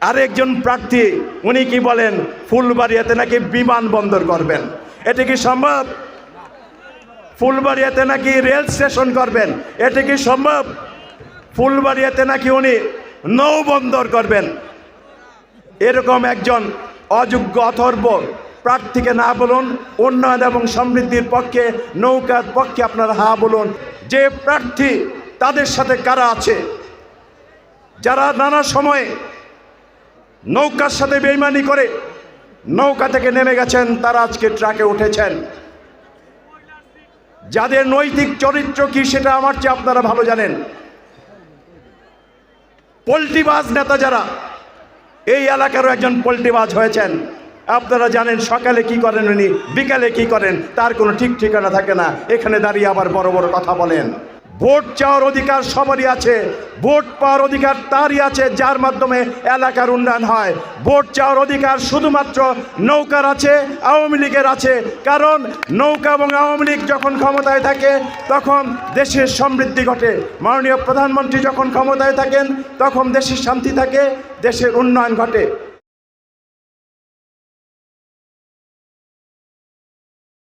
আরেকজন প্রার্থী, উনি কি বলেন, ফুলবাড়িয়াতে নাকি বিমানবন্দর করবেন? এটা কি সম্ভব? ফুলবাড়িয়াতে নাকি রেল স্টেশন করবেন? এটা কি সম্ভব? ফুলবাড়িয়াতে নাকি উনি নৌবন্দর করবেন? এরকম একজন অযোগ্য, অথর্ব প্রার্থীকে না বলুন, উন্নয়ন এবং সমৃদ্ধির পক্ষে, নৌকার পক্ষে আপনারা হা বলুন, যে প্রার্থী তাদের সাথে কারা আছে? যারা নানা সময়ে নৌকার সাথে বেইমানি করে নৌকা থেকে নেমে গেছেন, তারা আজকে ট্রাকে উঠেছেন। যাদের নৈতিক চরিত্র কি সেটা আমার চেয়ে আপনারা ভালো জানেন। পোল্ট্রিবাজ নেতা যারা, এই এলাকারও একজন পোল্ট্রিবাজ হয়েছেন। আপনারা জানেন সকালে কি করেন উনি, বিকালে কি করেন, তার কোনো ঠিক ঠিকানা থাকে না। এখানে দাঁড়িয়ে আবার বড় বড় কথা বলেন। ভোট চাওয়ার অধিকার সবারই আছে। ভোট পাওয়ার অধিকার তারই আছে, যার মাধ্যমে এলাকার উন্নয়ন হয়। ভোট চাওয়ার অধিকার শুধুমাত্র নৌকার আছে, আওয়ামী লীগের আছে। কারণ নৌকা এবং আওয়ামী লীগ যখন ক্ষমতায় থাকে, তখন দেশের সমৃদ্ধি ঘটে। মাননীয় প্রধানমন্ত্রী যখন ক্ষমতায় থাকেন, তখন দেশের শান্তি থাকে, দেশের উন্নয়ন ঘটে।